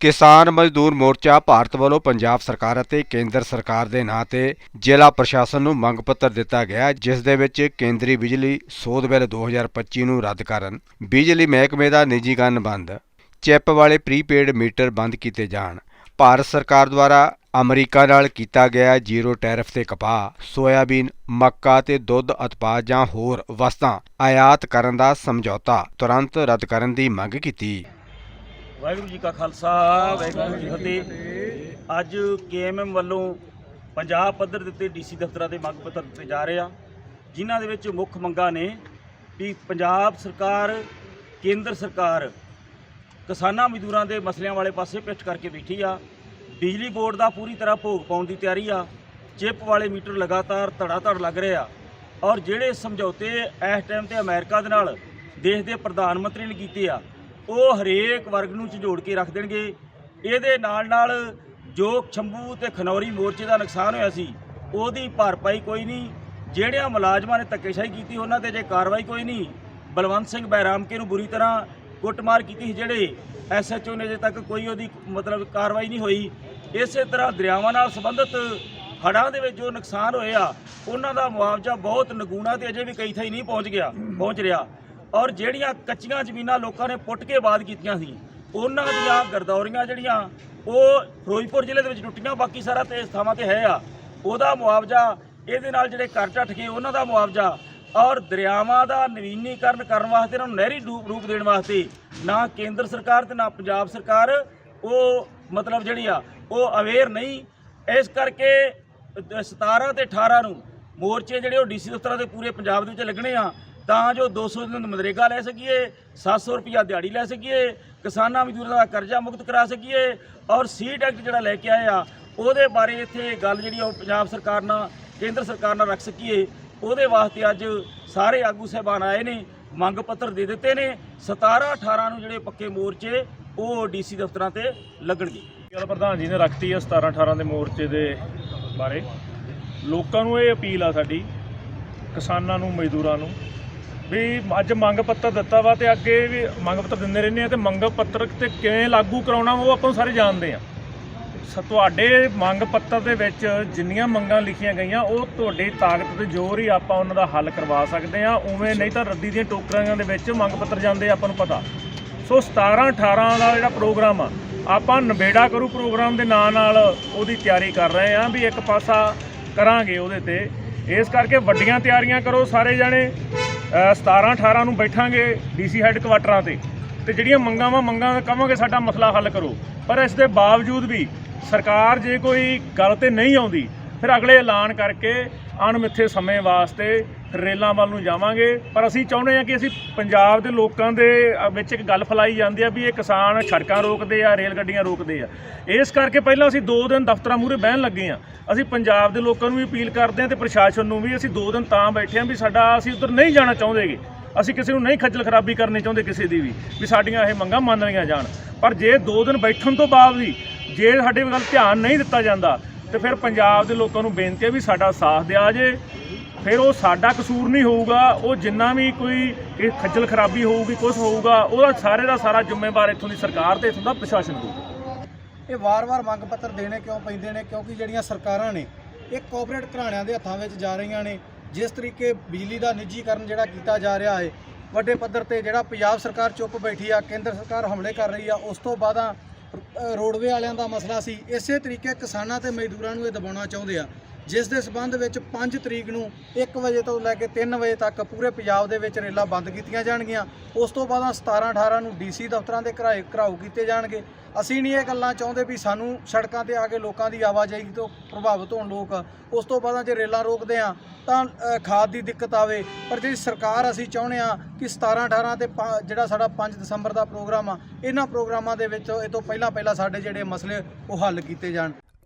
ਕਿਸਾਨ ਮਜ਼ਦੂਰ ਮੋਰਚਾ ਭਾਰਤ ਵੱਲੋਂ ਪੰਜਾਬ ਸਰਕਾਰ ਅਤੇ ਕੇਂਦਰ ਸਰਕਾਰ ਦੇ ਨਾਂ ਤੇ ਜ਼ਿਲ੍ਹਾ ਪ੍ਰਸ਼ਾਸਨ ਨੂੰ ਮੰਗ ਪੱਤਰ ਦਿੱਤਾ ਗਿਆ, ਜਿਸ ਦੇ ਵਿੱਚ ਕੇਂਦਰੀ ਬਿਜਲੀ ਸੋਧ ਬਿੱਲ 2025 ਨੂੰ ਰੱਦ ਕਰਨ, ਬਿਜਲੀ ਮਹਿਕਮੇ ਦਾ ਨਿੱਜੀਕਰਨ ਬੰਦ, ਚਿੱਪ ਵਾਲੇ ਪ੍ਰੀਪੇਡ ਮੀਟਰ ਬੰਦ ਕੀਤੇ ਜਾਣ, ਭਾਰਤ ਸਰਕਾਰ ਦੁਆਰਾ ਅਮਰੀਕਾ ਨਾਲ ਕੀਤਾ ਗਿਆ ਜ਼ੀਰੋ ਟੈਰਿਫ ਤੇ ਕਪਾਹ, ਸੋਇਆਬੀਨ, ਮੱਕਾ ਤੇ ਦੁੱਧ ਉਤਪਾਦ ਜਾਂ ਹੋਰ ਵਸਤਾਂ ਆਯਾਤ ਕਰਨ ਦਾ ਸਮਝੌਤਾ, ਤੁਰੰਤ ਰੱਦ ਕਰਨ ਦੀ ਮੰਗ ਕੀਤੀ। ਵਾਹਿਗੁਰੂ ਜੀ ਕਾ ਖਾਲਸਾ, ਵਾਹਿਗੁਰੂ ਜੀ ਫਤਿਹ। ਅੱਜ ਕੇਐਮਐਮ ਵੱਲੋਂ ਪੰਜਾਬ ਪੱਧਰ ਦੇ ਉੱਤੇ ਡੀਸੀ ਦਫ਼ਤਰਾਂ ਦੇ ਮੰਗ ਪੱਤਰ ਦਿੱਤੇ ਜਾ ਰਹੇ ਆ, ਜਿਨ੍ਹਾਂ ਦੇ ਵਿੱਚ ਮੁੱਖ ਮੰਗਾਂ ਨੇ ਵੀ ਪੰਜਾਬ ਸਰਕਾਰ, ਕੇਂਦਰ ਸਰਕਾਰ ਕਿਸਾਨਾਂ ਮਜ਼ਦੂਰਾਂ ਦੇ ਮਸਲਿਆਂ ਵਾਲੇ ਪਾਸੇ ਪਿੱਠ ਕਰਕੇ ਬੈਠੀ ਆ, ਬਿਜਲੀ ਬੋਰਡ ਦਾ ਪੂਰੀ ਤਰ੍ਹਾਂ ਭੋਗ ਪਾਉਣ ਦੀ ਤਿਆਰੀ ਆ, ਚਿੱਪ ਵਾਲੇ ਮੀਟਰ ਲਗਾਤਾਰ ਧੜਾ ਧੜ ਲੱਗ ਰਹੇ ਆ, ਔਰ ਜਿਹੜੇ ਸਮਝੌਤੇ ਇਸ ਟਾਈਮ ਤੇ ਅਮਰੀਕਾ ਦੇ ਨਾਲ ਦੇਸ਼ ਦੇ ਪ੍ਰਧਾਨ ਮੰਤਰੀ ਨੇ ਕੀਤੇ ਆ ਉਹ ਹਰੇਕ ਵਰਗ ਨੂੰ ਝਜੋੜ ਕੇ ਰੱਖ ਦੇਣਗੇ। ਇਹਦੇ ਨਾਲ ਨਾਲ ਜੋ ਛੰਬੂ ਤੇ ਖਨੌਰੀ ਮੋਰਚੇ ਦਾ ਨੁਕਸਾਨ ਹੋਇਆ ਸੀ। ਉਹਦੀ ਭਰਪਾਈ ਕੋਈ ਨਹੀਂ। ਜਿਹੜਿਆਂ ਮੁਲਾਜ਼ਮਾਂ ਨੇ ਧੱਕੇਸ਼ਾਹੀ ਕੀਤੀ, ਉਹਨਾਂ ਤੇ ਜੇ ਕਾਰਵਾਈ ਕੋਈ ਨਹੀਂ। ਬਲਵੰਤ ਸਿੰਘ ਬੈਰਾਮਕੇ ਨੂੰ ਬੁਰੀ ਤਰ੍ਹਾਂ ਕੁੱਟਮਾਰ ਕੀਤੀ ਸੀ, ਜਿਹੜੇ ਐਸਐਚਓ ਨੇ ਅਜੇ ਤੱਕ ਕੋਈ ਉਹਦੀ ਮਤਲਬ ਕਾਰਵਾਈ ਨਹੀਂ ਹੋਈ। ਇਸੇ ਤਰ੍ਹਾਂ ਦਰਿਆਵਾਂ ਨਾਲ ਸੰਬੰਧਿਤ ਹੜ੍ਹਾਂ ਦੇ ਵਿੱਚ ਜੋ ਨੁਕਸਾਨ ਹੋਇਆ, ਉਹਨਾਂ ਦਾ ਮੁਆਵਜ਼ਾ ਬਹੁਤ ਨਗੂਣਾ ਤੇ ਅਜੇ ਵੀ ਕਈ ਥਾਈ ਨਹੀਂ ਪਹੁੰਚ ਗਿਆ, ਪਹੁੰਚ ਰਿਹਾ। ਔਰ ਜਿਹੜੀਆਂ ਕੱਚੀਆਂ ਜ਼ਮੀਨਾਂ ਲੋਕਾਂ ਨੇ ਪੁੱਟ ਕੇ ਬਾਦ ਕੀਤੀਆਂ ਸੀ ਉਹਨਾਂ ਦੀਆਂ ਗਰਦੌਰੀਆਂ ਜਿਹੜੀਆਂ ਉਹ ਫਿਰੋਜ਼ਪੁਰ ਜ਼ਿਲ੍ਹੇ ਦੇ ਵਿੱਚ ਟੁੱਟੀਆਂ ਬਾਕੀ ਸਾਰਾ ਤੇ ਥਾਵਾਂ ਤੇ ਹੈ ਆ। ਉਹਦਾ ਮੁਆਵਜ਼ਾ ਇਹਦੇ ਨਾਲ ਜਿਹੜੇ ਘਰ ਢੱਠ ਗਏ ਉਹਨਾਂ ਦਾ ਮੁਆਵਜ਼ਾ ਔਰ ਦਰਿਆਵਾਂ ਦਾ ਨਵੀਨੀਕਰਨ ਕਰਨ ਵਾਸਤੇ ਇਹਨਾਂ ਨੂੰ ਨਹਿਰੀ ਰੂਪ ਰੂਪ ਦੇਣ ਵਾਸਤੇ ਨਾ ਕੇਂਦਰ ਸਰਕਾਰ ਤੇ ਨਾ ਪੰਜਾਬ ਸਰਕਾਰ ਉਹ ਮਤਲਬ ਜਿਹੜੀ ਆ ਉਹ ਅਵੇਅਰ ਨਹੀਂ। ਇਸ ਕਰਕੇ ਅ, 17 ਤੇ 18 ਨੂੰ ਮੋਰਚੇ ਜਿਹੜੇ ਉਹ ਡੀਸੀ ਦਫ਼ਤਰਾਂ ਦੇ ਪੂਰੇ ਪੰਜਾਬ ਦੇ ਵਿੱਚ ਲੱਗਣੇ ਆ ਤਾਂ ਜੋ 200 ਦਿਨ ਮਨਰੇਗਾ ਲੈ ਸਕੀਏ 700 ਰੁਪਿਆ ਦਿਹਾੜੀ ਲੈ ਸਕੀਏ, ਕਿਸਾਨਾਂ ਮਜ਼ਦੂਰਾਂ ਦਾ ਕਰਜ਼ਾ ਮੁਕਤ ਕਰਾ ਸਕੀਏ ਔਰ ਸੀਟ ਐਕਟ ਜਿਹੜਾ ਲੈ ਕੇ ਆਏ ਆ, ਉਹਦੇ ਬਾਰੇ ਇੱਥੇ ਗੱਲ ਜਿਹੜੀ ਆ ਉਹ ਪੰਜਾਬ ਸਰਕਾਰ ਨਾਲ, ਕੇਂਦਰ ਸਰਕਾਰ ਨਾਲ ਰੱਖ ਸਕੀਏ। ਉਹਦੇ ਵਾਸਤੇ ਅੱਜ ਸਾਰੇ ਆਗੂ ਸਹਿਬਾਨ ਆਏ ਨੇ, ਮੰਗ ਪੱਤਰ ਦੇ ਦਿੱਤੇ ਨੇ 17 18 ਨੂੰ ਜਿਹੜੇ ਪੱਕੇ ਮੋਰਚੇ, ਉਹ ਡੀਸੀ ਦਫ਼ਤਰਾਂ ਤੇ ਲੱਗਣਗੇ। ਗੱਲ ਪ੍ਰਧਾਨ ਜੀ ਨੇ ਰੱਖਤੀ ਆ 17 18 ਦੇ ਮੋਰਚੇ ਦੇ ਬਾਰੇ। ਲੋਕਾਂ ਨੂੰ ਇਹ ਅਪੀਲ ਆ ਸਾਡੀ, ਕਿਸਾਨਾਂ ਨੂੰ, ਮਜ਼ਦੂਰਾਂ ਨੂੰ ਵੀ ਅੱਜ ਮੰਗ ਪੱਤਰ ਦਿੱਤਾ ਵਾ ਤੇ ਅੱਗੇ ਵੀ ਮੰਗ ਪੱਤਰ ਦਿੰਦੇ ਰਹਿੰਦੇ ਆ ਤੇ ਮੰਗ ਪੱਤਰ ਤੇ ਕਿਵੇਂ ਲਾਗੂ ਕਰਾਉਣਾ ਵਾ ਉਹ ਆਪਾਂ ਨੂੰ ਸਾਰੇ ਜਾਣਦੇ ਆ। ਸ- ਤੁਹਾਡੇ ਮੰਗ ਪੱਤਰ ਦੇ ਵਿੱਚ ਜਿੰਨੀਆਂ ਮੰਗਾਂ ਲਿਖੀਆਂ ਗਈਆਂ, ਉਹ ਤੁਹਾਡੀ ਤਾਕਤ ਤੇ ਜ਼ੋਰ ਹੀ ਆਪਾਂ ਉਹਨਾਂ ਦਾ ਹੱਲ ਕਰਵਾ ਸਕਦੇ ਆ। ਉਵੇਂ ਨਹੀਂ ਤਾਂ ਰੱਦੀ ਦੀਆਂ ਟੋਕਰੀਆਂ ਦੇ ਵਿੱਚ ਮੰਗ ਪੱਤਰ ਜਾਂਦੇ ਆਪਾਂ ਨੂੰ ਪਤਾ। ਸੋ 17 18 ਦਾ ਜਿਹੜਾ ਪ੍ਰੋਗਰਾਮ ਆ, ਆਪਾਂ ਨਵੇੜਾ ਕਰੂ ਪ੍ਰੋਗਰਾਮ ਦੇ ਨਾਂ ਨਾਲ ਉਹਦੀ ਤਿਆਰੀ ਕਰ ਰਹੇ ਆ ਵੀ ਇੱਕ ਪਾਸਾ ਕਰਾਂਗੇ ਉਹਦੇ ਤੇ। ਇਸ ਕਰਕੇ ਵੱਡੀਆਂ ਤਿਆਰੀਆਂ ਕਰੋ ਸਾਰੇ ਜਣੇ। 17 18 ਨੂੰ ਬੈਠਾਂਗੇ ਡੀਸੀ ਹੈੱਡਕੁਆਟਰਾਂ ਤੇ ਤੇ ਜਿਹੜੀਆਂ ਮੰਗਾਂ ਵਾ ਮੰਗਾਂ ਕਹਾਂਗੇ ਸਾਡਾ ਮਸਲਾ ਹੱਲ ਕਰੋ। ਪਰ ਇਸ ਦੇ ਬਾਵਜੂਦ ਵੀ ਸਰਕਾਰ ਜੇ ਕੋਈ ਗੱਲ ਤੇ ਨਹੀਂ ਆਉਂਦੀ ਫਿਰ ਅਗਲੇ ਐਲਾਨ ਕਰਕੇ ਅਣਮਿੱਥੇ ਸਮੇਂ ਵਾਸਤੇ ਰੇਲਾਂ ਵੱਲ ਨੂੰ ਜਾਵਾਂਗੇ। ਪਰ ਅਸੀਂ ਚਾਹੁੰਦੇ ਹਾਂ ਕਿ ਅਸੀਂ ਪੰਜਾਬ ਦੇ ਲੋਕਾਂ ਦੇ ਵਿੱਚ ਇੱਕ ਗੱਲ ਫੈਲਾਈ ਜਾਂਦੀ ਆ ਵੀ ਇਹ ਕਿਸਾਨ ਸੜਕਾਂ ਰੋਕਦੇ ਆ, ਰੇਲ ਗੱਡੀਆਂ ਰੋਕਦੇ ਆ। ਇਸ ਕਰਕੇ ਪਹਿਲਾਂ ਅਸੀਂ 2 ਦਿਨ ਦਫ਼ਤਰਾਂ ਮੂਹਰੇ ਬਹਿਣ ਲੱਗੇ ਆ ਅਸੀਂ ਪੰਜਾਬ ਦੇ ਲੋਕਾਂ ਨੂੰ ਵੀ ਅਪੀਲ ਕਰਦੇ ਆ ਤੇ ਪ੍ਰਸ਼ਾਸਨ ਨੂੰ ਵੀ ਅਸੀਂ 2 ਦਿਨ ਤਾਂ ਬੈਠੇ ਆ ਵੀ ਸਾਡਾ ਅਸੀਂ ਉਧਰ ਨਹੀਂ ਜਾਣਾ ਚਾਹੁੰਦੇਗੇ। ਅਸੀਂ ਕਿਸੇ ਨੂੰ ਨਹੀਂ ਖੱਜਲ ਖਰਾਬੀ ਕਰਨੀ ਚਾਹੁੰਦੇ ਕਿਸੇ ਦੀ ਵੀ ਵੀ ਸਾਡੀਆਂ ਇਹ ਮੰਗਾਂ ਮੰਨ ਲਈਆਂ ਜਾਣ। ਪਰ ਜੇ 2 ਦਿਨ ਬੈਠਣ ਤੋਂ ਬਾਅਦ ਵੀ ਜੇ ਸਾਡੇ ਵੱਲ ਧਿਆਨ ਨਹੀਂ ਦਿੱਤਾ ਜਾਂਦਾ ਤੇ ਫਿਰ ਪੰਜਾਬ ਦੇ ਲੋਕਾਂ ਨੂੰ ਬੇਨਤੀ ਹੈ ਵੀ ਸਾਡਾ ਸਾਥ ਦਿਆ ਜੇ। ਫਿਰ ਉਹ ਸਾਡਾ ਕਸੂਰ ਨਹੀਂ ਹੋਊਗਾ, ਉਹ ਜਿੰਨਾ ਵੀ ਕੋਈ ਇਹ ਖੱਜਲ ਖਰਾਬੀ ਹੋਊਗੀ ਕੁਝ ਹੋਊਗਾ, ਉਹਦਾ ਸਾਰੇ ਦਾ ਸਾਰਾ ਜ਼ਿੰਮੇਵਾਰ ਇੱਥੋਂ ਦੀ ਸਰਕਾਰ ਤੇ, ਇੱਥੋਂ ਦਾ ਪ੍ਰਸ਼ਾਸਨ ਹੋਊਗਾ ਇਹ ਵਾਰ-ਵਾਰ ਮੰਗ ਪੱਤਰ ਦੇਣੇ ਕਿਉਂ ਪੈਂਦੇ ਨੇ? ਕਿਉਂਕਿ ਜਿਹੜੀਆਂ ਸਰਕਾਰਾਂ ਨੇ, ਇਹ ਕਾਰਪੋਰੇਟ ਘਰਾਣਿਆਂ ਦੇ ਹੱਥਾਂ ਵਿੱਚ ਜਾ ਰਹੀਆਂ ਨੇ। ਜਿਸ ਤਰੀਕੇ ਬਿਜਲੀ ਦਾ ਨਿੱਜੀਕਰਨ ਜਿਹੜਾ ਕੀਤਾ ਜਾ ਰਿਹਾ ਹੈ, ਵੱਡੇ ਪੱਧਰ ਤੇ ਜਿਹੜਾ ਪੰਜਾਬ ਸਰਕਾਰ ਚੁੱਪ ਬੈਠੀ ਆ, ਕੇਂਦਰ ਸਰਕਾਰ ਹਮਲੇ ਕਰ ਰਹੀ ਆ, ਉਸ ਤੋਂ ਬਾਅਦਾਂ ਰੋਡਵੇ ਵਾਲਿਆਂ ਦਾ ਮਸਲਾ ਸੀ। ਇਸੇ ਤਰੀਕੇ ਕਿਸਾਨਾਂ ਤੇ ਮਜ਼ਦੂਰਾਂ ਨੂੰ ਇਹ ਦਬਾਉਣਾ ਚਾਹੁੰਦੇ ਆ। ਜਿਸ ਦੇ ਸਬੰਧ ਵਿੱਚ 5 ਤਰੀਕ ਨੂੰ 1 ਵਜੇ ਤੋਂ ਲੈ ਕੇ 3 ਵਜੇ ਤੱਕ ਪੂਰੇ ਪੰਜਾਬ ਦੇ ਵਿੱਚ ਰੇਲਾਂ ਬੰਦ ਕੀਤੀਆਂ ਜਾਣਗੀਆਂ। ਉਸ ਤੋਂ ਬਾਅਦ 17 18 ਨੂੰ ਡੀਸੀ ਦਫ਼ਤਰਾਂ ਦੇ ਘਰਾਏ ਘਰਾਓ ਕੀਤੇ ਜਾਣਗੇ। ਅਸੀਂ ਨਹੀਂ ਇਹ ਗੱਲਾਂ ਚਾਹੁੰਦੇ ਵੀ ਸਾਨੂੰ ਸੜਕਾਂ ਤੇ ਆ ਕੇ ਲੋਕਾਂ ਦੀ ਆਵਾਜਾਈ ਤੋਂ ਪ੍ਰਭਾਵਿਤ ਹੋਣ ਲੋਕ। ਉਸ ਤੋਂ ਬਾਅਦ ਜੇ ਰੇਲਾਂ ਰੋਕਦੇ ਆ ਤਾਂ ਖਾਦ ਦੀ ਦਿੱਕਤ ਆਵੇ। ਪਰ ਜਿਹੜੀ ਸਰਕਾਰ ਅਸੀਂ ਚਾਹੁੰਦੇ ਆ ਕਿ 17 18 ਤੇ ਪੰ- ਜਿਹੜਾ ਸਾਡਾ 5 ਦਸੰਬਰ ਦਾ ਪ੍ਰੋਗਰਾਮ ਆ, ਇਹਨਾਂ ਪ੍ਰੋਗਰਾਮਾਂ ਦੇ ਵਿੱਚ ਇਹ ਤੋਂ ਪਹਿਲਾਂ ਪਹਿਲਾਂ ਸਾਡੇ ਜਿਹੜੇ ਮਸਲੇ ਉਹ ਹੱਲ ਕੀਤੇ ਜਾਣ।